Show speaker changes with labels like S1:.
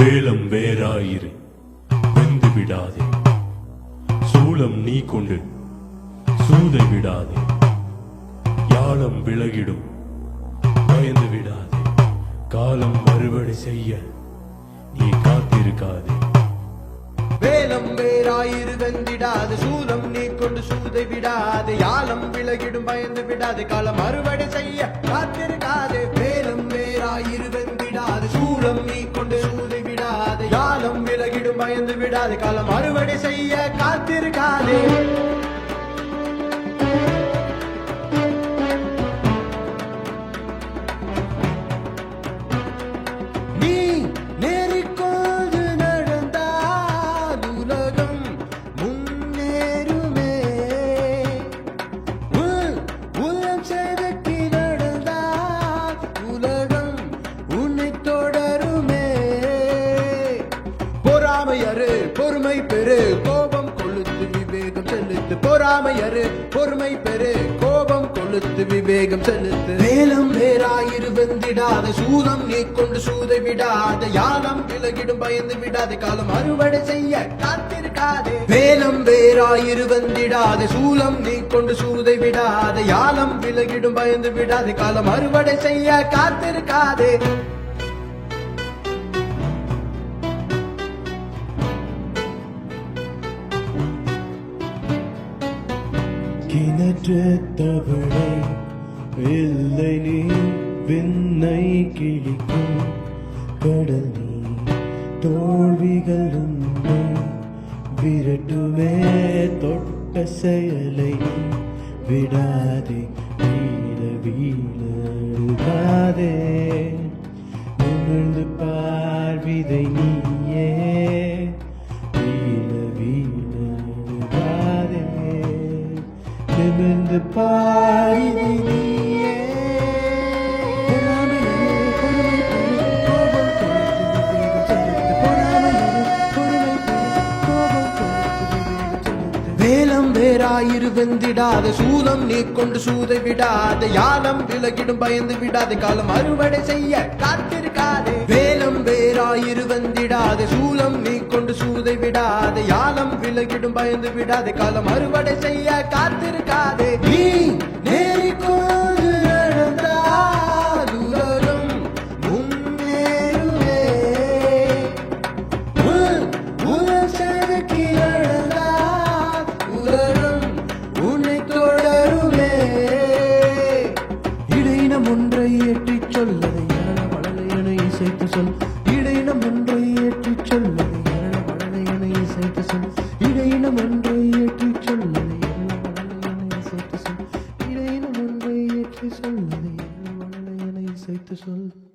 S1: வேலம் வேறாயிரு வெந்து விடாதே. சூளம் நீ கொண்டு சூதை விடாதே. யாழம் விலகிடும் பயந்து விடாதே. காலம் மறுபடி செய்ய நீ காத்திருக்காதே.
S2: வேலம் வேறாயிரு வெந்திடாது. சூலம் நீ கொண்டு சூதை விடாது. யாலம் விலகிடும் பயந்து விடாது. காலம் அறுவடை செய்ய காத்திருக்காது. வேலம் வேறாயிரு வெந்திடாது. சூலம் நீ விலகிடும் விடாது காலம். அறுவடை செய்ய காத்திருக்காதே. நீ பொறாமையரு பொறுமை பெரு கோபம் கொளுத்து விவேகம் செலுத்து. பொறாமையரு பொறுமை பெரு கோபம் கொளுத்து விவேகம் செலுத்து. வேலம் வேறாயிரு வெந்திடாத சூதம் நீ கொண்டு சூதை விடாத யாலம் விலகிடும் பயந்து விடாத காலம் அறுவடை செய்ய காத்திருக்காதே. வேலம் வேறாயிரு வந்திடாத சூலம் நீ கொண்டு சூதை விடாத யாலம் விலகிடும் பயந்து விடாத காலம் அறுவடை செய்ய காத்திருக்காதே.
S1: கிணற்ற தவளை இல்லை நீ விண்ணை கிழிக்கும் கடல் நீ தோல்விகள் உன்னை விரட்டுமே தொட்ட செயலை விடாதே வீர வீழ அழுகாதே பார்விதை நீ நிமிர்ந்து பாரிதை நீயே
S2: வேலம் வேறாயிரு வெந்திடாத சூலம் நீ கொண்டு சூதை விடாத யாலம் விலகிடும் பயந்து விடாத காலம் அறுவடை செய்ய காத்திருக்காதே வேலம் சூலம் நீ கொண்டு சூதை விடாது யாலம் விலகிடும் பயந்து விடாது காலம் அறுவடை செய்ய காத்திருக்காதே. நீ இசைத்து சொல் இடையில முன்பை ஏற்றி சொல்லதை. மனதை என இசைத்து சொல்.